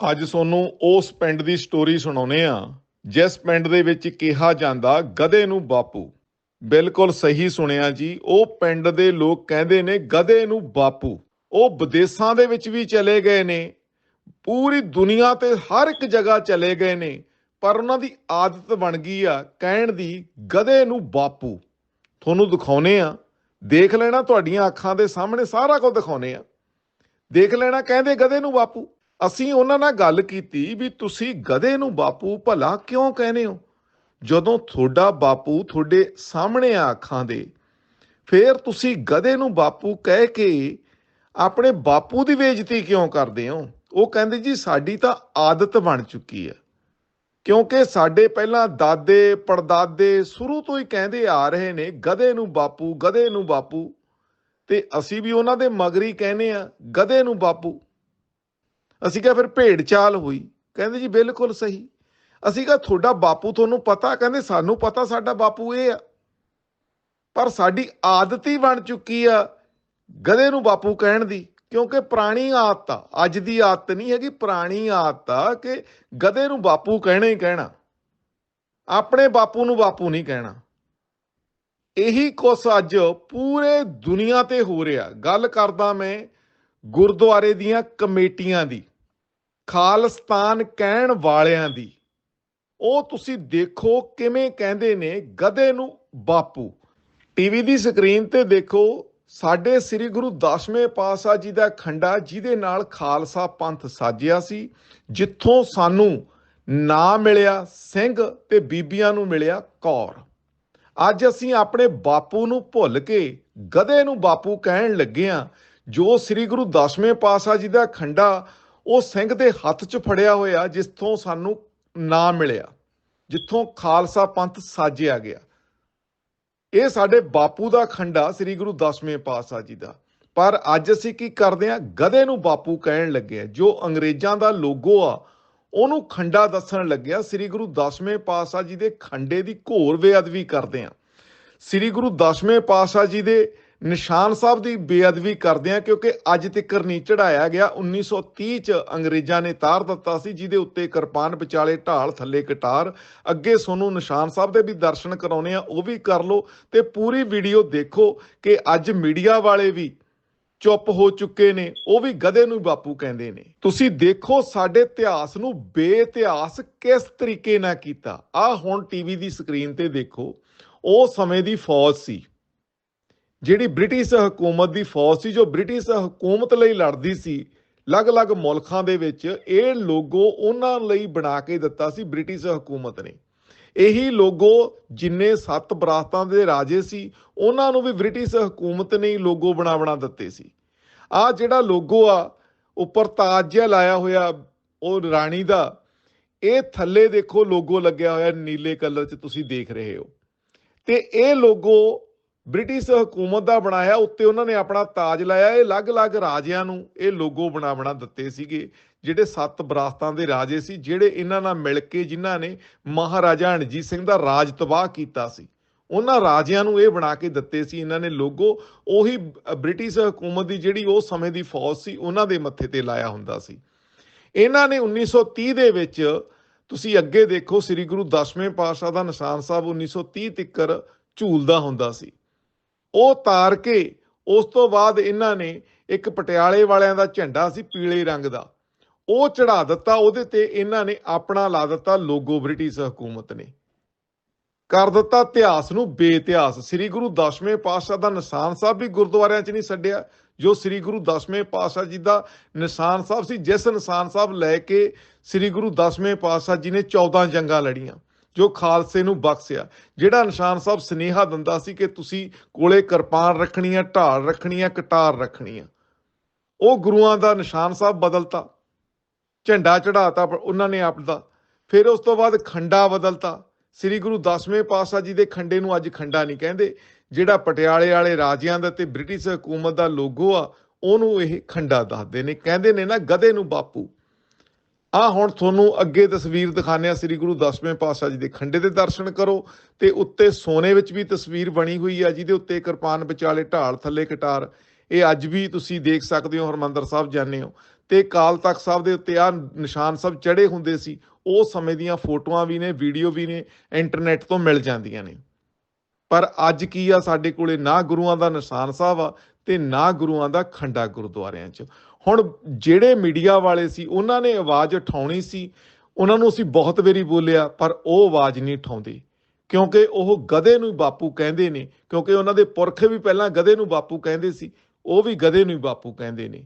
ਅੱਜ ਤੁਹਾਨੂੰ ਉਸ ਪਿੰਡ ਦੀ ਸਟੋਰੀ ਸੁਣਾਉਨੇ ਆ ਜਿਸ ਪਿੰਡ ਦੇ ਵਿੱਚ ਕਿਹਾ ਜਾਂਦਾ ਗਧੇ ਨੂੰ ਬਾਪੂ। ਬਿਲਕੁਲ ਸਹੀ ਸੁਣਿਆ ਜੀ, ਉਹ ਪਿੰਡ ਦੇ ਲੋਕ ਕਹਿੰਦੇ ਨੇ ਗਧੇ ਨੂੰ ਬਾਪੂ। ਉਹ ਵਿਦੇਸ਼ਾਂ ਦੇ ਵਿੱਚ ਵੀ ਚਲੇ ਗਏ ਨੇ। ਪੂਰੀ ਦੁਨੀਆ ਤੇ ਹਰ ਇੱਕ ਜਗ੍ਹਾ ਚਲੇ ਗਏ ਨੇ, ਪਰ ਉਹਨਾਂ ਦੀ ਆਦਤ ਬਣ ਗਈ ਆ ਕਹਿਣ ਦੀ ਗਧੇ ਨੂੰ ਬਾਪੂ। ਤੁਹਾਨੂੰ ਦਿਖਾਉਨੇ ਆ ਦੇਖ ਲੈਣਾ ਤੁਹਾਡੀਆਂ ਅੱਖਾਂ ਦੇ ਸਾਹਮਣੇ, ਸਾਰਾ ਕੁਝ ਦਿਖਾਉਨੇ ਆ ਦੇਖ ਲੈਣਾ ਕਹਿੰਦੇ ਗਧੇ ਨੂੰ ਬਾਪੂ। ਅਸੀਂ ਉਹਨਾਂ ਨਾਲ ਗੱਲ ਕੀਤੀ ਵੀ ਤੁਸੀਂ ਗਧੇ ਨੂੰ ਬਾਪੂ ਭਲਾ ਕਿਉਂ ਕਹਿੰਦੇ ਹੋ? ਜਦੋਂ ਤੁਹਾਡਾ ਬਾਪੂ ਤੁਹਾਡੇ ਸਾਹਮਣੇ ਆ ਅੱਖਾਂ ਦੇ, ਫੇਰ ਤੁਸੀਂ ਗਧੇ ਨੂੰ ਬਾਪੂ ਕਹਿ ਕੇ ਆਪਣੇ ਬਾਪੂ ਦੀ ਬੇਇੱਜ਼ਤੀ ਕਿਉਂ ਕਰਦੇ ਹੋ? ਉਹ ਕਹਿੰਦੇ ਜੀ, ਸਾਡੀ ਤਾਂ ਆਦਤ ਬਣ ਚੁੱਕੀ ਹੈ। ਕਿਉਂਕਿ ਸਾਡੇ ਪਹਿਲਾਂ ਦਾਦੇ, ਪੜਦਾਦੇ ਸ਼ੁਰੂ ਤੋਂ ਹੀ ਕਹਿੰਦੇ ਆ ਰਹੇ ਨੇ, ਗਧੇ ਨੂੰ ਬਾਪੂ, ਗਧੇ ਨੂੰ ਬਾਪੂ। ਤੇ ਅਸੀਂ ਵੀ ਉਹਨਾਂ ਦੇ ਮਗਰੀ ਕਹਿੰਦੇ ਆ, ਗਧੇ ਨੂੰ ਬਾਪੂ। ਅਸੀਂ ਕਿਹਾ ਫਿਰ ਭੇਡ ਚਾਲ ਹੋਈ। ਕਹਿੰਦੇ ਜੀ ਬਿਲਕੁਲ ਸਹੀ। ਅਸੀਂ ਕਿਹਾ ਤੁਹਾਡਾ ਬਾਪੂ ਤੁਹਾਨੂੰ ਪਤਾ, ਕਹਿੰਦੇ ਸਾਨੂੰ ਪਤਾ ਸਾਡਾ ਬਾਪੂ ਇਹ ਆ। ਪਰ ਸਾਡੀ ਆਦਤ ਹੀ ਬਣ ਚੁੱਕੀ ਆ ਗਧੇ ਨੂੰ ਬਾਪੂ ਕਹਿਣ ਦੀ, ਕਿਉਂਕਿ ਪੁਰਾਣੀ ਆਦਤ ਆ। ਅੱਜ ਦੀ ਆਦਤ ਨਹੀਂ ਹੈਗੀ, ਪੁਰਾਣੀ ਆਦਤ ਆ ਕਿ ਗਧੇ ਨੂੰ ਬਾਪੂ ਕਹਿਣਾ ਹੀ ਕਹਿਣਾ। ਆਪਣੇ ਬਾਪੂ ਨੂੰ ਬਾਪੂ ਨਹੀਂ ਕਹਿਣਾ। ਇਹੀ ਕੁਛ ਅੱਜ ਪੂਰੇ ਦੁਨੀਆ ਤੇ ਹੋ ਰਿਹਾ। ਗੱਲ ਕਰਦਾ ਮੈਂ ਗੁਰਦੁਆਰੇ ਦੀਆਂ ਕਮੇਟੀਆਂ ਦੀ। ਖਾਲਸਤਾਨ ਕਹਿਣ ਵਾਲਿਆਂ ਦੀ। ਉਹ ਤੁਸੀਂ ਦੇਖੋ ਕਿਵੇਂ ਕਹਿੰਦੇ ਨੇ ਗਧੇ ਨੂੰ ਬਾਪੂ। ਟੀਵੀ ਦੀ ਸਕਰੀਨ ਤੇ ਦੇਖੋ, ਸਾਡੇ ਸ੍ਰੀ ਗੁਰੂ ਦਸਵੇਂ ਪਾਤਸ਼ਾਹ ਜੀ ਦਾ ਖੰਡਾ, ਜਿਹਦੇ ਨਾਲ ਖਾਲਸਾ ਪੰਥ ਸਾਜਿਆ ਸੀ, ਜਿੱਥੋਂ ਸਾਨੂੰ ਨਾਂ ਮਿਲਿਆ, ਸਿੰਘ ਤੇ ਬੀਬੀਆਂ ਨੂੰ ਮਿਲਿਆ ਕੌਰ। ਅੱਜ ਅਸੀਂ ਆਪਣੇ ਬਾਪੂ ਨੂੰ ਭੁੱਲ ਕੇ ਗਧੇ ਨੂੰ ਬਾਪੂ ਕਹਿਣ ਲੱਗੇ ਆ ਜੋ ਸ੍ਰੀ ਗੁਰੂ ਦਸਵੇਂ ਪਾਤਸ਼ਾਹ ਜੀ ਦਾ ਖੰਡਾ ਉਹ ਸਿੰਘ ਦੇ ਹੱਥ 'ਚ ਫੜਿਆ ਹੋਇਆ ਜਿੱਥੋਂ ਸਾਨੂੰ ਨਾਂ ਮਿਲਿਆ, ਜਿੱਥੋਂ ਖਾਲਸਾ ਪੰਥ ਸਾਜਿਆ ਗਿਆ। ਇਹ ਸਾਡੇ ਬਾਪੂ ਦਾ ਖੰਡਾ ਸ੍ਰੀ ਗੁਰੂ ਦਸਵੇਂ ਪਾਤਸ਼ਾਹ ਜੀ ਦਾ। ਪਰ ਅੱਜ ਅਸੀਂ ਕੀ ਕਰਦੇ ਆ ਗਧੇ ਨੂੰ ਬਾਪੂ ਕਹਿਣ ਲੱਗੇ ਆ ਜੋ ਅੰਗਰੇਜ਼ਾਂ ਦਾ ਲੋਗੋ ਆ, ਉਹਨੂੰ ਖੰਡਾ ਦੱਸਣ ਲੱਗਿਆ ਸ੍ਰੀ ਗੁਰੂ ਦਸਵੇਂ ਪਾਤਸ਼ਾਹ ਜੀ ਦੇ ਖੰਡੇ ਦੀ ਘੋਰ ਬੇਅਦਬੀ ਕਰਦੇ ਆ ਸ੍ਰੀ ਗੁਰੂ ਦਸਵੇਂ ਪਾਤਸ਼ਾਹ ਜੀ ਦੇ ਨਿਸ਼ਾਨ ਸਾਹਿਬ ਦੀ ਬੇਅਦਬੀ ਕਰਦੇ ਆ ਕਿਉਂਕਿ ਅੱਜ ਤੱਕ ਨਹੀਂ ਚੜਾਇਆ ਗਿਆ 1930 ਚ ਅੰਗਰੇਜ਼ਾਂ ਨੇ ਤਾਰ ਦਿੱਤਾ ਸੀ, ਜਿਹਦੇ ਉੱਤੇ ਕਿਰਪਾਨ ਵਿਚਾਲੇ ਢਾਲ ਥੱਲੇ ਕਟਾਰ, ਅੱਗੇ ਸੋਨੂੰ ਨਿਸ਼ਾਨ ਸਾਹਿਬ ਦੇ ਵੀ ਦਰਸ਼ਨ ਕਰਾਉਣੇ ਆ, ਉਹ ਵੀ ਕਰ ਲਓ, ਤੇ ਪੂਰੀ ਵੀਡੀਓ ਦੇਖੋ ਕਿ ਅੱਜ ਮੀਡੀਆ ਵਾਲੇ ਵੀ ਚੁੱਪ ਹੋ ਚੁੱਕੇ ਨੇ, ਉਹ ਵੀ ਗਧੇ ਨੂੰ ਹੀ ਬਾਪੂ ਕਹਿੰਦੇ ਨੇ। ਤੁਸੀਂ ਦੇਖੋ ਸਾਡੇ ਇਤਿਹਾਸ ਨੂੰ ਬੇਇਤਿਹਾਸ ਕਿਸ ਤਰੀਕੇ ਨਾਲ ਕੀਤਾ। ਆ ਹੁਣ ਟੀਵੀ ਦੀ ਸਕਰੀਨ ਤੇ ਦੇਖੋ, ਉਹ ਸਮੇਂ ਦੀ ਫੌਜ ਸੀ। ਜਿਹੜੀ ਬ੍ਰਿਟਿਸ਼ ਹਕੂਮਤ ਦੀ ਫੌਜ ਸੀ, ਜੋ ਬ੍ਰਿਟਿਸ਼ ਹਕੂਮਤ ਲਈ ਲੜਦੀ ਸੀ, ਅਲੱਗ-ਅਲੱਗ ਮੁਲਕਾਂ ਦੇ ਵਿੱਚ ਇਹ ਲੋਗੋ ਉਹਨਾਂ ਲਈ ਬਣਾ ਕੇ ਦਿੱਤਾ ਸੀ, ਬ੍ਰਿਟਿਸ਼ ਹਕੂਮਤ ਨੇ। ਇਹੀ ਲੋਗੋ ਜਿੰਨੇ ਸੱਤ ਬਰਾਸਤਾਂ ਦੇ ਰਾਜੇ ਸੀ, ਉਹਨਾਂ ਨੂੰ ਵੀ ਬ੍ਰਿਟਿਸ਼ ਹਕੂਮਤ ਨੇ ਹੀ ਲੋਗੋ ਬਣਾ ਬਣਾ ਦਿੱਤੇ ਸੀ। ਆ ਜਿਹੜਾ ਲੋਗੋ ਆ, ਉੱਪਰ ਤਾਜ ਜਿਹਾ ਲਾਇਆ ਹੋਇਆ, ਉਹ ਰਾਣੀ ਦਾ, ਇਹ ਥੱਲੇ ਦੇਖੋ ਲੋਗੋ ਲੱਗਿਆ ਹੋਇਆ, ਨੀਲੇ ਕਲਰ 'ਚ ਤੁਸੀਂ ਦੇਖ ਰਹੇ ਹੋ। ਤੇ ਇਹ ਲੋਗੋ ਬ੍ਰਿਟਿਸ਼ ਹਕੂਮਤ ਦਾ ਬਣਾਇਆ, ਉੱਤੇ ਉਹਨਾਂ ਨੇ ਆਪਣਾ ਤਾਜ ਲਾਇਆ। ਇਹ ਅਲੱਗ-ਅਲੱਗ ਰਾਜਿਆਂ ਨੂੰ ਇਹ ਲੋਗੋ ਬਣਾ ਬਣਾ ਦਿੱਤੇ ਸੀਗੇ, ਜਿਹੜੇ ਸੱਤ ਬਰਾਸਤਾਂ ਦੇ ਰਾਜੇ ਸੀ, ਜਿਹੜੇ ਇਹਨਾਂ ਨਾਲ ਮਿਲ ਕੇ ਜਿਨ੍ਹਾਂ ਨੇ ਮਹਾਰਾਜਾ ਰਣਜੀਤ ਸਿੰਘ ਦਾ ਰਾਜ ਤਬਾਹ ਕੀਤਾ ਸੀ। ਉਹਨਾਂ ਰਾਜਿਆਂ ਨੂੰ ਇਹ ਬਣਾ ਕੇ ਦਿੱਤੇ ਸੀ, ਇਹਨਾਂ ਨੇ ਲੋਗੋ। ਉਹੀ ਬ੍ਰਿਟਿਸ਼ ਹਕੂਮਤ ਦੀ ਜਿਹੜੀ ਉਹ ਸਮੇਂ ਦੀ ਫੌਜ ਸੀ, ਉਹਨਾਂ ਦੇ ਮੱਥੇ ਤੇ ਲਾਇਆ ਹੁੰਦਾ ਸੀ। ਇਹਨਾਂ ਨੇ 1930 ਦੇ ਵਿੱਚ, ਤੁਸੀਂ ਅੱਗੇ ਦੇਖੋ, ਸ੍ਰੀ ਗੁਰੂ ਦਸਵੇਂ ਪਾਤਸ਼ਾਹ ਦਾ ਨਿਸ਼ਾਨ ਸਾਹਿਬ 1930 ਤੱਕਰ ਝੂਲਦਾ ਹੁੰਦਾ ਸੀ। ਉਹ ਤਾਰ ਕੇ ਉਸ ਤੋਂ ਬਾਅਦ ਇਹਨਾਂ ਨੇ ਇੱਕ ਪਟਿਆਲੇ ਵਾਲਿਆਂ ਦਾ ਝੰਡਾ ਸੀ ਪੀਲੇ ਰੰਗ ਦਾ। ਉਹ ਚੜਾ ਦਿੱਤਾ, ਉਹਦੇ ਤੇ ਇਹਨਾਂ ਨੇ ਆਪਣਾ ਲਾ ਦਿੱਤਾ ਲੋਗੋ ਬ੍ਰਿਟਿਸ਼ ਹਕੂਮਤ ਨੇ। ਕਰ ਦਿੱਤਾ ਇਤਿਹਾਸ ਨੂੰ ਬੇਇਤਿਹਾਸ। ਸ੍ਰੀ ਗੁਰੂ ਦਸਵੇਂ ਪਾਤਸ਼ਾਹ ਦਾ ਨਿਸ਼ਾਨ ਸਾਹਿਬ ਵੀ ਗੁਰਦੁਆਰਿਆਂ 'ਚ ਨਹੀਂ ਛੱਡਿਆ, ਜੋ ਸ੍ਰੀ ਗੁਰੂ ਦਸਵੇਂ ਪਾਤਸ਼ਾਹ ਜੀ ਦਾ ਨਿਸ਼ਾਨ ਸਾਹਿਬ ਸੀ, ਜਿਸ ਨਿਸ਼ਾਨ ਸਾਹਿਬ ਲੈ ਕੇ ਸ੍ਰੀ ਗੁਰੂ ਦਸਵੇਂ ਪਾਤਸ਼ਾਹ ਜੀ ਨੇ 14 ਜੰਗਾਂ ਲੜੀਆਂ। ਜੋ ਖਾਲਸੇ ਨੂੰ ਬਖਸ਼ਿਆ। ਜਿਹੜਾ ਨਿਸ਼ਾਨ ਸਾਹਿਬ ਸਨੇਹਾ ਦਿੰਦਾ ਸੀ ਕਿ ਤੁਸੀਂ ਕੋਲੇ ਕਿਰਪਾਨ ਰੱਖਣੀ ਆ ਢਾਲ ਰੱਖਣੀ ਆ ਕਟਾਰ ਰੱਖਣੀ ਆ ਉਹ ਗੁਰੂਆਂ ਦਾ ਨਿਸ਼ਾਨ ਸਾਹਿਬ ਬਦਲਤਾ। ਝੰਡਾ ਚੜਾਤਾ ਉਹਨਾਂ ਨੇ ਆਪ ਦਾ। ਫਿਰ ਉਸ ਤੋਂ ਬਾਅਦ ਖੰਡਾ ਬਦਲਤਾ। ਸ੍ਰੀ ਗੁਰੂ ਦਸਵੇਂ ਪਾਤਸ਼ਾਹ ਜੀ ਦੇ ਖੰਡੇ ਨੂੰ ਅੱਜ ਖੰਡਾ ਨਹੀਂ ਕਹਿੰਦੇ। ਜਿਹੜਾ ਪਟਿਆਲੇ ਵਾਲੇ ਰਾਜਿਆਂ ਦਾ ਤੇ ਬ੍ਰਿਟਿਸ਼ ਹਕੂਮਤ ਦਾ ਲੋਗੋ ਆ, ਉਹਨੂੰ ਇਹ ਖੰਡਾ ਦੱਸਦੇ ਨੇ। ਕਹਿੰਦੇ ਨੇ ਨਾ, ਗਧੇ ਨੂੰ ਬਾਪੂ। ਆ ਹੁਣ ਤੁਹਾਨੂੰ ਅੱਗੇ ਤਸਵੀਰ ਦਿਖਾਉਂਦੇ ਆ ਸ੍ਰੀ ਗੁਰੂ ਦਸਵੇਂ ਪਾਤਸ਼ਾਹ ਜੀ ਦੇ ਖੰਡੇ ਦੇ ਦਰਸ਼ਨ ਕਰੋ ਤੇ ਉੱਤੇ ਸੋਨੇ ਵਿੱਚ ਵੀ ਤਸਵੀਰ ਬਣੀ ਹੋਈ ਆ, ਜਿਹਦੇ ਉੱਤੇ ਕਿਰਪਾਨ ਵਿਚਾਲੇ ਢਾਲ ਥੱਲੇ ਕਟਾਰ ਇਹ ਅੱਜ ਵੀ ਤੁਸੀਂ ਦੇਖ ਸਕਦੇ ਹੋ, ਹਰਮੰਦਰ ਸਾਹਿਬ ਜਾਂਦੇ ਹੋ। ਤੇ ਕਾਲ ਤਖਤ ਸਾਹਿਬ ਦੇ ਉੱਤੇ ਆ ਨਿਸ਼ਾਨ ਸਭ ਚੜੇ ਹੁੰਦੇ ਸੀ। ਉਹ ਸਮੇਂ ਦੀਆਂ ਫੋਟੋਆਂ ਵੀ ਨੇ, ਵੀਡੀਓ ਵੀ ਨੇ, ਇੰਟਰਨੈਟ ਤੋਂ ਮਿਲ ਜਾਂਦੀਆਂ ਨੇ। ਪਰ ਅੱਜ ਕੀ ਆ, ਸਾਡੇ ਕੋਲੇ ਨਾ ਗੁਰੂਆਂ ਦਾ ਨਿਸ਼ਾਨ ਸਾਹਿਬ ਆ ਤੇ ਨਾ ਗੁਰੂਆਂ ਦਾ ਖੰਡਾ ਗੁਰਦੁਆਰਿਆਂ 'ਚ। ਹੁਣ ਜਿਹੜੇ ਮੀਡੀਆ ਵਾਲੇ ਸੀ, ਉਹਨਾਂ ਨੇ ਆਵਾਜ਼ ਉਠਾਉਣੀ ਸੀ। ਉਹਨਾਂ ਨੂੰ ਅਸੀਂ ਬਹੁਤ ਵਾਰੀ ਬੋਲਿਆ, ਪਰ ਉਹ ਆਵਾਜ਼ ਨਹੀਂ ਉਠਾਉਂਦੇ। ਕਿਉਂਕਿ ਉਹ ਗਧੇ ਨੂੰ ਹੀ ਬਾਪੂ ਕਹਿੰਦੇ ਨੇ। ਕਿਉਂਕਿ ਉਹਨਾਂ ਦੇ ਪੁਰਖ ਵੀ ਪਹਿਲਾਂ ਗਧੇ ਨੂੰ ਬਾਪੂ ਕਹਿੰਦੇ ਸੀ, ਉਹ ਵੀ ਗਧੇ ਨੂੰ ਹੀ ਬਾਪੂ ਕਹਿੰਦੇ ਨੇ।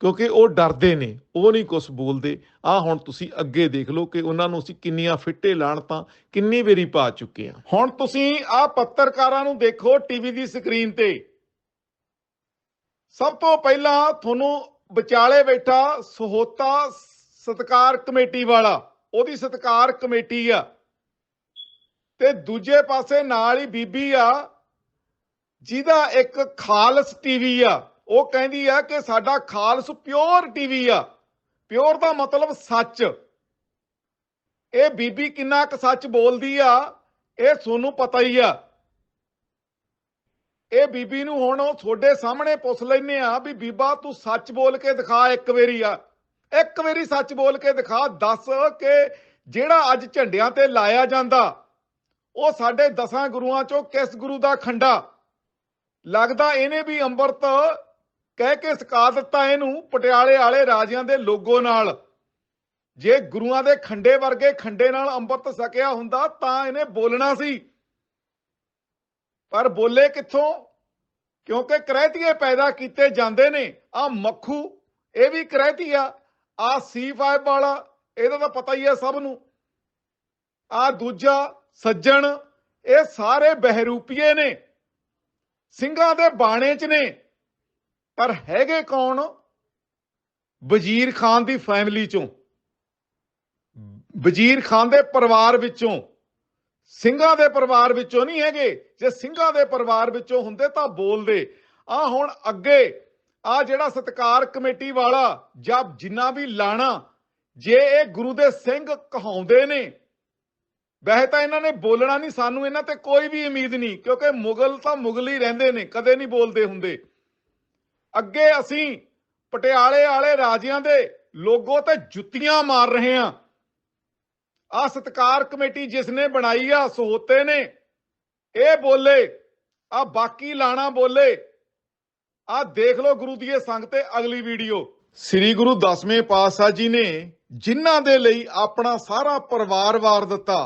ਕਿਉਂਕਿ ਉਹ ਡਰਦੇ ਨੇ, ਉਹ ਨਹੀਂ ਕੁਝ ਬੋਲਦੇ। ਆ ਹੁਣ ਤੁਸੀਂ ਅੱਗੇ ਦੇਖ ਲਓ ਕਿ ਉਹਨਾਂ ਨੂੰ ਅਸੀਂ ਕਿੰਨੀਆਂ ਫਿੱਟੇ ਲਾਣ ਤਾਂ ਕਿੰਨੀ ਵਾਰੀ ਪਾ ਚੁੱਕੇ ਆ ਹੁਣ ਤੁਸੀਂ ਆ ਪੱਤਰਕਾਰਾਂ ਨੂੰ ਦੇਖੋ ਟੀਵੀ ਦੀ ਸਕਰੀਨ ਤੇ। ਸਭ ਤੋਂ ਪਹਿਲਾਂ ਤੁਹਾਨੂੰ ਵਿਚਾਲੇ ਬੈਠਾ ਸਹੋਤਾ ਸਤਕਾਰ ਕਮੇਟੀ ਵਾਲਾ, ਉਹਦੀ ਸਤਕਾਰ ਕਮੇਟੀ ਆ। ਤੇ ਦੂਜੇ ਪਾਸੇ ਨਾਲ ਹੀ ਬੀਬੀ ਆ, ਜਿਹਦਾ ਇੱਕ ਖਾਲਸ ਟੀਵੀ ਆ। ਉਹ ਕਹਿੰਦੀ ਆ ਕਿ ਸਾਡਾ ਖਾਲਸ ਪਿਓਰ ਟੀਵੀ ਆ। ਪਿਓਰ ਦਾ ਮਤਲਬ ਸੱਚ। ਇਹ ਬੀਬੀ ਕਿੰਨਾ ਕੁ ਸੱਚ ਬੋਲਦੀ ਆ, ਇਹ ਤੁਹਾਨੂੰ ਪਤਾ ਹੀ ਆ। ਇਹ ਬੀਬੀ ਨੂੰ ਹੁਣ ਉਹ ਤੁਹਾਡੇ ਸਾਹਮਣੇ ਪੁੱਛ ਲੈਨੇ ਆ ਵੀ ਬੀਬਾ ਤੂੰ ਸੱਚ ਬੋਲ ਕੇ ਦਿਖਾ ਇੱਕ ਵਾਰੀ ਆ। ਇੱਕ ਵਾਰੀ ਸੱਚ ਬੋਲ ਕੇ ਦਿਖਾ, ਦੱਸ ਕਿ ਜਿਹੜਾ ਅੱਜ ਝੰਡਿਆਂ ਤੇ ਲਾਇਆ ਜਾਂਦਾ, ਉਹ ਸਾਡੇ ਦਸਾਂ ਗੁਰੂਆਂ ਚੋਂ ਕਿਸ ਗੁਰੂ ਦਾ ਖੰਡਾ? ਲੱਗਦਾ ਇਹਨੇ ਵੀ ਅੰਮ੍ਰਿਤ ਕਹਿ ਕੇ ਸਕਾ ਦਿੱਤਾ ਇਹਨੂੰ ਪਟਿਆਲੇ ਵਾਲੇ ਰਾਜਿਆਂ ਦੇ ਲੋਗੋ ਨਾਲ। ਜੇ ਗੁਰੂਆਂ ਦੇ ਖੰਡੇ ਵਰਗੇ ਖੰਡੇ ਨਾਲ ਅੰਮ੍ਰਿਤ ਸਕਿਆ ਹੁੰਦਾ ਤਾਂ ਇਹਨੇ ਬੋਲਣਾ ਸੀ। ਪਰ ਬੋਲੇ ਕਿੱਥੋਂ? ਕਿਉਂਕਿ ਕਰਹਿਤੀਏ ਪੈਦਾ ਕੀਤੇ ਜਾਂਦੇ ਨੇ। ਆ ਮੱਖੂ, ਇਹ ਵੀ ਕਰਹਿਤੀ ਆ। C5 ਵਾਲਾ, ਇਹਦਾ ਤਾਂ ਪਤਾ ਹੀ ਆ ਸਭ ਨੂੰ। ਆ ਦੂਜਾ ਸੱਜਣ, ਇਹ ਸਾਰੇ ਬਹਿਰੂਪੀਏ ਨੇ। ਸਿੰਘਾਂ ਦੇ ਬਾਣੇ 'ਚ ਨੇ। ਪਰ ਹੈਗੇ ਕੌਣ? ਵਜ਼ੀਰ ਖਾਨ ਦੀ ਫੈਮਿਲੀ 'ਚੋਂ। ਵਜ਼ੀਰ ਖਾਨ ਦੇ ਪਰਿਵਾਰ ਵਿੱਚੋਂ। ਸਿੰਘਾਂ ਦੇ ਪਰਿਵਾਰ ਵਿੱਚੋਂ ਨਹੀਂ ਹੈਗੇ। ਜੇ ਸਿੰਘਾਂ ਦੇ ਪਰਿਵਾਰ ਵਿੱਚੋਂ ਹੁੰਦੇ ਤਾਂ ਬੋਲਦੇ। ਆ ਹੁਣ ਅੱਗੇ ਆ ਜਿਹੜਾ ਸਤਕਾਰ ਕਮੇਟੀ ਵਾਲਾ, ਜਾਂ ਜਿੰਨਾ ਵੀ ਲਾਣਾ, ਜੇ ਇਹ ਗੁਰੂ ਦੇ ਸਿੰਘ ਕਹਾਉਂਦੇ ਨੇ, ਵੈਸੇ ਤਾਂ ਇਹਨਾਂ ਨੇ ਬੋਲਣਾ ਨਹੀਂ, ਸਾਨੂੰ ਇਹਨਾਂ ਤੇ ਕੋਈ ਵੀ ਉਮੀਦ ਨਹੀਂ, ਕਿਉਂਕਿ ਮੁਗਲ ਤਾਂ ਮੁਗਲ ਹੀ ਰਹਿੰਦੇ ਨੇ, ਕਦੇ ਨਹੀਂ ਬੋਲਦੇ ਹੁੰਦੇ। ਅੱਗੇ ਅਸੀਂ ਪਟਿਆਲੇ ਵਾਲੇ ਰਾਜਿਆਂ ਦੇ ਲੋਗੋ ਤੇ ਜੁੱਤੀਆਂ ਮਾਰ ਰਹੇ ਹਾਂ। ਆ ਸਤਕਾਰ ਕਮੇਟੀ ਜਿਸ ਨੇ ਬਣਾਈ ਆ, ਸਹੋਤੇ ਨੇ, ਇਹ ਬੋਲੇ, ਆ ਬਾਕੀ ਲਾਣਾ ਬੋਲੇ, ਆ ਦੇਖ ਲਓ ਗੁਰੂ ਦੀ ਇਹ ਸੰਗ ਤੇ ਅਗਲੀ ਵੀਡੀਓ। ਸ੍ਰੀ ਗੁਰੂ ਦਸਵੇਂ ਪਾਤਸ਼ਾਹ ਜੀ ਨੇ ਜਿਨ੍ਹਾਂ ਦੇ ਲਈ ਆਪਣਾ ਸਾਰਾ ਪਰਿਵਾਰ ਵਾਰ ਦਿੱਤਾ,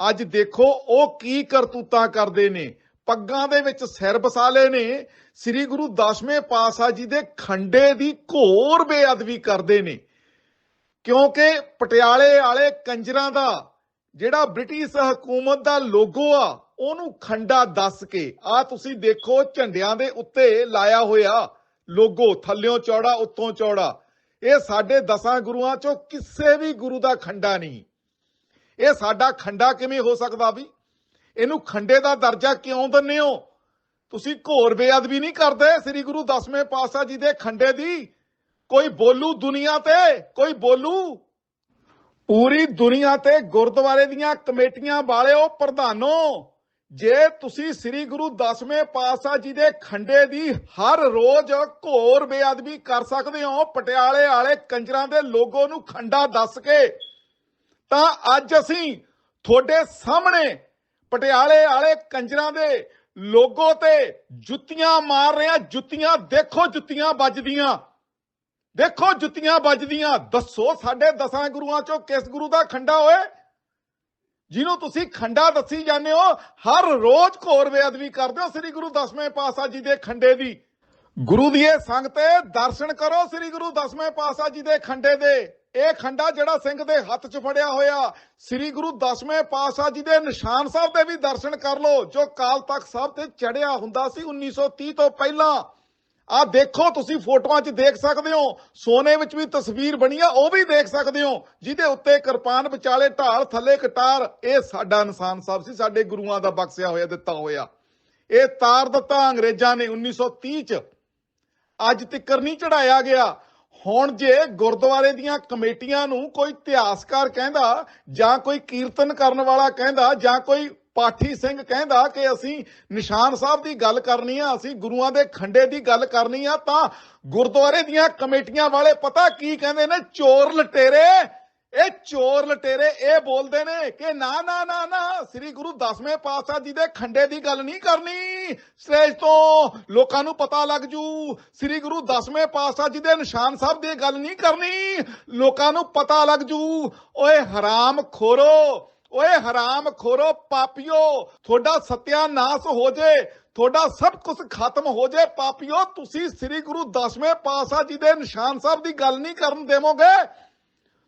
ਅੱਜ ਦੇਖੋ ਉਹ ਕੀ ਕਰਤੂਤਾਂ ਕਰਦੇ ਨੇ। ਪੱਗਾਂ ਦੇ ਵਿੱਚ ਸਿਰ ਵਸਾ ਨੇ, ਸ੍ਰੀ ਗੁਰੂ ਦਸਵੇਂ ਪਾਤਸ਼ਾਹ ਜੀ ਦੇ ਖੰਡੇ ਦੀ ਘੋਰ ਬੇਅਦਬੀ ਕਰਦੇ ਨੇ। ਕਿਉਂਕਿ ਪਟਿਆਲੇ ਵਾਲੇ ਕੰਜਰਾਂ ਦਾ ਜਿਹੜਾ ਬ੍ਰਿਟਿਸ਼ ਹਕੂਮਤ ਦਾ ਲੋਗੋ ਆ, ਉਹਨੂੰ ਖੰਡਾ ਦੱਸ ਕੇ, ਆ ਤੁਸੀਂ ਦੇਖੋ ਝੰਡਿਆਂ ਦੇ ਉੱਤੇ ਲਾਇਆ ਹੋਇਆ ਲੋਗੋ, ਥੱਲਿਓਂ ਚੌੜਾ, ਉੱਤੋਂ ਚੌੜਾ। ਇਹ ਸਾਡੇ ਦਸਾਂ ਗੁਰੂਆਂ ਚੋਂ ਕਿਸੇ ਵੀ ਗੁਰੂ ਦਾ ਖੰਡਾ ਨਹੀਂ। ਇਹ ਸਾਡਾ ਖੰਡਾ ਕਿਵੇਂ ਹੋ ਸਕਦਾ ਵੀ? ਇਹਨੂੰ ਖੰਡੇ ਦਾ ਦਰਜਾ ਕਿਉਂ ਦਿੰਦੇ ਹੋ? ਤੁਸੀਂ ਘੋਰ ਬੇਅਦਬੀ ਨਹੀਂ ਕਰਦੇ? ਸ੍ਰੀ ਗੁਰੂ ਦਸਵੇਂ ਪਾਤਸ਼ਾਹ ਜੀ ਦੇ ਖੰਡੇ ਦੀ ਕੋਈ ਬੋਲੂ ਦੁਨੀਆ ਤੇ, ਕੋਈ ਬੋਲੂ। ਪੂਰੀ ਦੁਨੀਆ ਤੇ ਗੁਰਦੁਆਰੇ ਦੀਆਂ ਕਮੇਟੀਆਂ ਵਾਲਿਓ, ਪ੍ਰਧਾਨੋ, ਜੇ ਤੁਸੀਂ ਸ੍ਰੀ ਗੁਰੂ ਦਸਵੇਂ ਪਾਤਸ਼ਾਹ ਜੀ ਦੇ ਖੰਡੇ ਦੀ ਹਰ ਰੋਜ਼ ਘੋਰ ਬੇਅਦਬੀ ਕਰ ਸਕਦੇ ਹੋ, ਪਟਿਆਲੇ ਵਾਲੇ ਕੰਜਰਾਂ ਦੇ ਲੋਗੋ ਨੂੰ ਖੰਡਾ ਦੱਸ ਕੇ, ਤਾਂ ਅੱਜ ਅਸੀਂ ਤੁਹਾਡੇ ਸਾਹਮਣੇ ਪਟਿਆਲੇ ਵਾਲੇ ਕੰਜਰਾਂ ਦੇ ਲੋਗੋ ਤੇ ਜੁੱਤੀਆਂ ਮਾਰ ਰਹੇ ਹਾਂ। ਜੁੱਤੀਆਂ ਦੇਖੋ, ਜੁੱਤੀਆਂ ਵੱਜਦੀਆਂ। ਦੇਖੋ, ਜੁੱਤੀਆਂ ਵੱਜਦੀਆਂ। ਦੱਸੋ, ਸਾਡੇ ਦਸਾਂ ਗੁਰੂਆਂ ਚੋਂ ਕਿਸ ਗੁਰੂ ਦਾ ਖੰਡਾ ਹੋਏ ਜਿਹਨੂੰ ਤੁਸੀਂ ਖੰਡਾ ਦੱਸੀ ਜਾਂਦੇ ਹੋ, ਹਰ ਰੋਜ਼ ਘੋਰ ਬੇਅਦਬੀ ਕਰਦੇ ਹੋ ਸ੍ਰੀ ਗੁਰੂ ਦਸਵੇਂ ਪਾਤਸ਼ਾਹ ਜੀ ਦੇ ਖੰਡੇ ਦੀ। ਗੁਰੂ ਦੀ ਇਹ ਸੰਗ ਦਰਸ਼ਨ ਕਰੋ ਸ੍ਰੀ ਗੁਰੂ ਦਸਵੇਂ ਪਾਤਸ਼ਾਹ ਜੀ ਦੇ ਖੰਡੇ ਦੇ। ਇਹ ਖੰਡਾ ਜਿਹੜਾ ਸਿੰਘ ਦੇ ਹੱਥ 'ਚ ਫੜਿਆ ਹੋਇਆ, ਸ੍ਰੀ ਗੁਰੂ ਦਸਵੇਂ ਪਾਤਸ਼ਾਹ ਜੀ ਦੇ ਨਿਸ਼ਾਨ ਸਾਹਿਬ ਦੇ ਵੀ ਦਰਸ਼ਨ ਕਰ ਲਓ, ਜੋ ਕਾਲ ਤਖਤ ਸਾਹਿਬ ਤੇ ਚੜਿਆ ਹੁੰਦਾ ਸੀ 1930 ਤੋਂ ਪਹਿਲਾਂ। ਆ ਦੇਖੋ, ਤੁਸੀਂ ਫੋਟੋਆਂ 'ਚ ਦੇਖ ਸਕਦੇ ਹੋ, ਸੋਨੇ ਵਿੱਚ ਵੀ ਤਸਵੀਰ ਬਣੀ ਆ, ਉਹ ਵੀ ਦੇਖ ਸਕਦੇ ਹੋ। ਜਿਹਦੇ ਉੱਤੇ ਕਿਰਪਾਨ ਵਿਚਾਲੇ ਢਾਲ, ਥੱਲੇ ਕਟਾਰ, ਇਹ ਸਾਡਾ ਨਿਸ਼ਾਨ ਸਾਹਿਬ ਸੀ, ਸਾਡੇ ਗੁਰੂਆਂ ਦਾ ਬਖਸ਼ਿਆ ਹੋਇਆ, ਦਿੱਤਾ ਹੋਇਆ। ਇਹ ਤਾਰ ਦਿੱਤਾ ਅੰਗਰੇਜ਼ਾਂ ਨੇ 1930 ਚ। ਅੱਜ ਤੱਕਰ ਨਹੀਂ ਚੜਾਇਆ ਗਿਆ। ਹੁਣ ਜੇ ਗੁਰਦੁਆਰੇ ਦੀਆਂ ਕਮੇਟੀਆਂ ਨੂੰ ਕੋਈ ਇਤਿਹਾਸਕਾਰ ਕਹਿੰਦਾ, ਜਾਂ ਕੋਈ ਕੀਰਤਨ ਕਰਨ ਵਾਲਾ ਕਹਿੰਦਾ, ਜਾਂ ਕੋਈ ਪਾਠੀ ਸਿੰਘ ਕਹਿੰਦਾ ਕਿ ਅਸੀਂ ਨਿਸ਼ਾਨ ਸਾਹਿਬ ਦੀ ਗੱਲ ਕਰਨੀ ਆ, ਅਸੀਂ ਗੁਰੂਆਂ ਦੇ ਖੰਡੇ ਦੀ ਗੱਲ ਕਰਨੀ ਆ, ਤਾਂ ਗੁਰਦੁਆਰੇ ਦੀਆਂ ਕਮੇਟੀਆਂ ਵਾਲੇ ਪਤਾ ਕੀ ਕਹਿੰਦੇ ਨੇ? ਚੋਰ ਲਟੇਰੇ। ਇਹ ਚੋਰ ਲਟੇਰੇ, ਇਹ ਬੋਲਦੇ ਨੇ ਕਿ ਨਾ ਨਾ ਨਾ ਨਾ, ਸ੍ਰੀ ਗੁਰੂ ਦਸਵੇਂ ਪਾਤਸ਼ਾਹ ਜੀ ਦੇ ਖੰਡੇ ਦੀ ਗੱਲ ਨਹੀਂ ਕਰਨੀ। ਸਟੇਜ ਤੋਂ ਲੋਕਾਂ ਨੂੰ ਪਤਾ ਲੱਗ ਜੂ, ਸ੍ਰੀ ਗੁਰੂ ਦਸਵੇਂ ਪਾਤਸ਼ਾਹ ਜੀ ਦੇ ਨਿਸ਼ਾਨ ਸਾਹਿਬ ਦੀ ਗੱਲ ਨਹੀਂ ਕਰਨੀ। ਲੋਕਾਂ ਨੂੰ ਪਤਾ ਲੱਗ ਜੂ, ਓਏ ਹਰਾਮ ਖੋਰੋ ਓਏ ਹਰਾਮ ਖੋਰੋ ਪਾਪੀਓ, ਤੁਹਾਡਾ ਸਤਿਆਨਾਸ਼ ਹੋ ਜੇ, ਤੁਹਾਡਾ ਸਭ ਕੁਝ ਖਤਮ ਹੋ ਜੇ ਪਾਪੀਓ, ਤੁਸੀਂ ਸ੍ਰੀ ਗੁਰੂ ਦਸਵੇਂ ਪਾਤਸ਼ਾਹ ਜੀ ਦੇ ਨਿਸ਼ਾਨ ਸਾਹਿਬ ਦੀ ਗੱਲ ਨਹੀਂ ਕਰਨ ਦੇਵੋਗੇ?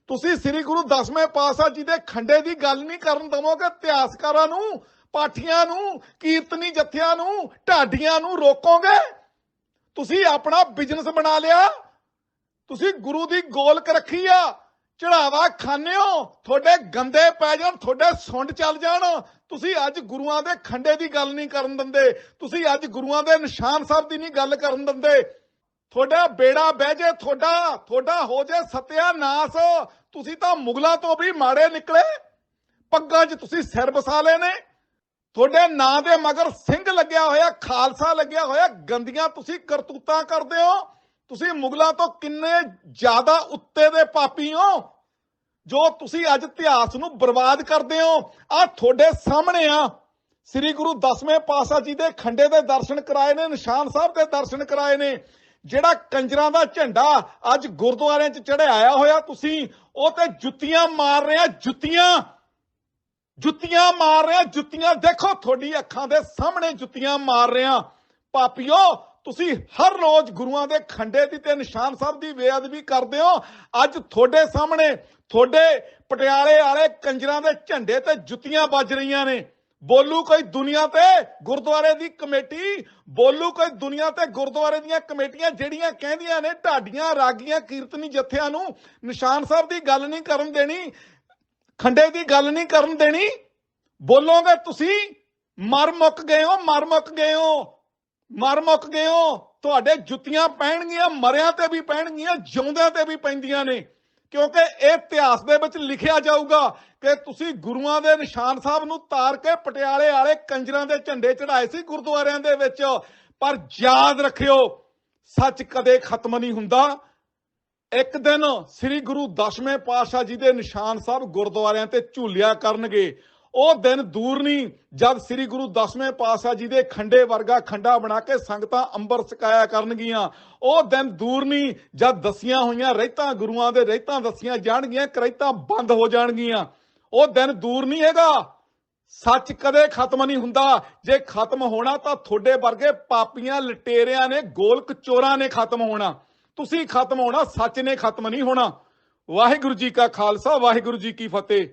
ਤੁਸੀਂ ਸ੍ਰੀ ਗੁਰੂ ਦਸਵੇਂ ਪਾਤਸ਼ਾਹ ਜੀ ਦੇ ਖੰਡੇ ਦੀ ਗੱਲ ਨਹੀਂ ਕਰਨ ਦੇਵੋਗੇ, ਇਤਿਹਾਸਕਾਰਾਂ ਨੂੰ, ਪਾਠੀਆਂ ਨੂੰ, ਕੀਰਤਨੀ ਜਥਿਆਂ ਨੂੰ, ਢਾਡੀਆਂ ਨੂੰ ਰੋਕੋਗੇ? ਤੁਸੀਂ ਆਪਣਾ ਬਿਜ਼ਨਸ ਬਣਾ ਲਿਆ, ਤੁਸੀਂ ਗੁਰੂ ਦੀ ਗੋਲਕ ਰੱਖੀ ਆ ਚੜਾਵਾ ਖਾਣੇ ਤੁਹਾਡੇ ਗੰਦੇ ਪੈ ਜਾਣ, ਤੁਹਾਡੇ ਸੁੰਡ ਚੱਲ ਜਾਣ। ਤੁਸੀਂ ਅੱਜ ਗੁਰੂਆਂ ਦੇ ਖੰਡੇ ਦੀ ਗੱਲ ਨਹੀਂ ਕਰਨ ਦਿੰਦੇ। ਤੁਸੀਂ ਅੱਜ ਗੁਰੂਆਂ ਦੇ ਨਿਸ਼ਾਨ ਸਾਹਿਬ ਦੀ ਨਹੀਂ ਗੱਲ ਕਰਨ ਦਿੰਦੇ। ਤੁਹਾਡਾ ਬੇੜਾ ਬਹਿ ਜੇ, ਤੁਹਾਡਾ ਤੁਹਾਡਾ ਹੋ ਜੇ ਸਤਿਆਨਾਸ਼। ਤੁਸੀਂ ਤਾਂ ਮੁਗਲਾਂ ਤੋਂ ਵੀ ਮਾੜੇ ਨਿਕਲੇ। ਪੱਗਾਂ 'ਚ ਤੁਸੀਂ ਸਿਰ ਵਸਾ ਲਏ ਨੇ। ਤੁਹਾਡੇ ਨਾਂ ਦੇ ਮਗਰ ਸਿੰਘ ਲੱਗਿਆ ਹੋਇਆ, ਖਾਲਸਾ ਲੱਗਿਆ ਹੋਇਆ, ਗੰਦੀਆਂ ਤੁਸੀਂ ਕਰਤੂਤਾਂ ਕਰਦੇ ਹੋ। ਤੁਸੀਂ ਮੁਗਲਾਂ ਤੋਂ ਕਿੰਨੇ ਜ਼ਿਆਦਾ ਉੱਤੇ ਦੇ ਪਾਪੀ ਹੋ? ਜੋ ਤੁਸੀਂ ਅੱਜ ਇਤਿਹਾਸ ਨੂੰ ਬਰਬਾਦ ਕਰਦੇ ਹੋ। ਆ ਤੁਹਾਡੇ ਸਾਹਮਣੇ ਆ। ਸ੍ਰੀ ਗੁਰੂ ਦਸਵੇਂ ਪਾਤਸ਼ਾਹ ਜੀ ਦੇ ਖੰਡੇ ਦੇ ਦਰਸ਼ਨ ਕਰਾਏ ਨੇ, ਨਿਸ਼ਾਨ ਸਾਹਿਬ ਦੇ ਦਰਸ਼ਨ ਕਰਾਏ ਨੇ। ਜਿਹੜਾ ਕੰਜਰਾਂ ਦਾ ਝੰਡਾ ਅੱਜ ਗੁਰਦੁਆਰਿਆਂ 'ਚ ਚੜਾਇਆ ਹੋਇਆ ਤੁਸੀਂ, ਉਹ ਤੇ ਜੁੱਤੀਆਂ ਮਾਰ ਰਹੇ ਆ ਜੁੱਤੀਆਂ ਜੁੱਤੀਆਂ ਮਾਰ ਰਿਹਾ, ਜੁੱਤੀਆਂ। ਦੇਖੋ, ਤੁਹਾਡੀ ਅੱਖਾਂ ਦੇ ਸਾਹਮਣੇ ਜੁੱਤੀਆਂ ਮਾਰ ਰਿਹਾ। ਪਾਪੀਓ ਤੁਸੀਂ ਹਰ ਰੋਜ਼ ਗੁਰੂਆਂ ਦੇ ਖੰਡੇ ਦੀ ਤੇ ਨਿਸ਼ਾਨ ਸਾਹਿਬ ਦੀ ਬੇਅਦਬੀ ਕਰਦੇ ਹੋ। ਅੱਜ ਤੁਹਾਡੇ ਸਾਹਮਣੇ ਤੁਹਾਡੇ ਪਟਿਆਲੇ ਵਾਲੇ ਕੰਜਰਾਂ ਦੇ ਝੰਡੇ ਤੇ ਜੁੱਤੀਆਂ ਵੱਜ ਰਹੀਆਂ ਨੇ। ਬੋਲੂ ਕੋਈ ਦੁਨੀਆ ਤੇ ਗੁਰਦੁਆਰੇ ਦੀ ਕਮੇਟੀ, ਬੋਲੂ ਕੋਈ ਦੁਨੀਆ ਤੇ ਗੁਰਦੁਆਰੇ ਦੀਆਂ ਕਮੇਟੀਆਂ ਜਿਹੜੀਆਂ ਕਹਿੰਦੀਆਂ ਨੇ ਢਾਡੀਆਂ, ਰਾਗੀਆਂ, ਕੀਰਤਨੀ ਜਥਿਆਂ ਨੂੰ ਨਿਸ਼ਾਨ ਸਾਹਿਬ ਦੀ ਗੱਲ ਨਹੀਂ ਕਰਨ ਦੇਣੀ, ਖੰਡੇ ਦੀ ਗੱਲ ਨਹੀਂ ਕਰਨ ਦੇਣੀ। ਬੋਲੋਗੇ ਤੁਸੀਂ, ਮਰ ਮੁੱਕ ਗਏ ਹੋ, ਮਰ ਮੁੱਕ ਗਏ ਹੋ। ਮਰ ਮੁੱਕ ਗਏ ਹੋ। ਤੁਹਾਡੇ ਜੁੱਤੀਆਂ ਪੈਣਗੀਆਂ ਮਰਿਆਂ ਤੇ ਵੀ ਪੈਣਗੀਆਂ ਜਿਉਂਦਿਆਂ ਤੇ ਵੀ ਪੈਂਦੀਆਂ ਨੇ। ਕਿਉਂਕਿ ਇਹ ਇਤਿਹਾਸ ਦੇ ਵਿੱਚ ਲਿਖਿਆ ਜਾਊਗਾ ਕਿ ਤੁਸੀਂ ਗੁਰੂਆਂ ਦੇ ਨਿਸ਼ਾਨ ਸਾਹਿਬ ਨੂੰ ਤਾਰ ਕੇ ਪਟਿਆਲੇ ਵਾਲੇ ਕੰਜਰਾਂ ਦੇ ਝੰਡੇ ਚੜਾਏ ਸੀ ਗੁਰਦੁਆਰਿਆਂ ਦੇ ਵਿੱਚ। ਪਰ ਯਾਦ ਰੱਖਿਓ, ਸੱਚ ਕਦੇ ਖਤਮ ਨਹੀਂ ਹੁੰਦਾ। ਇੱਕ ਦਿਨ ਸ੍ਰੀ ਗੁਰੂ ਦਸਵੇਂ ਪਾਤਸ਼ਾਹ ਜੀ ਦੇ ਨਿਸ਼ਾਨ ਸਾਹਿਬ ਗੁਰਦੁਆਰਿਆਂ ਤੇ ਝੂਲਿਆ ਕਰਨਗੇ। ਉਹ ਦਿਨ ਦੂਰ ਨਹੀਂ, ਜਦ ਸ੍ਰੀ ਗੁਰੂ ਦਸਵੇਂ ਪਾਤਸ਼ਾਹ ਜੀ ਦੇ ਖੰਡੇ ਵਰਗਾ ਖੰਡਾ ਬਣਾ ਕੇ ਸੰਗਤਾਂ ਅੰਬਰ ਸਕਾਇਆ ਕਰਨਗੀਆਂ। ਉਹ ਦਿਨ ਦੂਰ ਨਹੀਂ, ਜਦ ਦਸੀਆਂ ਹੋਈਆਂ ਰਹਿਤਾਂ ਗੁਰੂਆਂ ਦੇ ਰਹਿਤਾਂ ਦਸੀਆਂ ਜਾਣਗੀਆਂ, ਕਰੈਤਾਂ ਬੰਦ ਹੋ ਜਾਣਗੀਆਂ। ਉਹ ਦਿਨ ਦੂਰ ਨਹੀਂ ਹੈਗਾ। ਸੱਚ ਕਦੇ ਖਤਮ ਨਹੀਂ ਹੁੰਦਾ। ਜੇ ਖਤਮ ਹੋਣਾ ਤਾਂ ਤੁਹਾਡੇ ਵਰਗੇ ਪਾਪੀਆਂ ਲਟੇਰਿਆਂ ਨੇ, ਗੋਲਕ ਚੋਰਾਂ ਨੇ ਖਤਮ ਹੋਣਾ। ਤੁਸੀਂ ਖਤਮ ਹੋਣਾ, ਸੱਚ ਨੇ ਖਤਮ ਨਹੀਂ ਹੋਣਾ। ਵਾਹਿਗੁਰੂ ਜੀ ਕਾ ਖਾਲਸਾ, ਵਾਹਿਗੁਰੂ ਜੀ ਕੀ ਫਤਿਹ।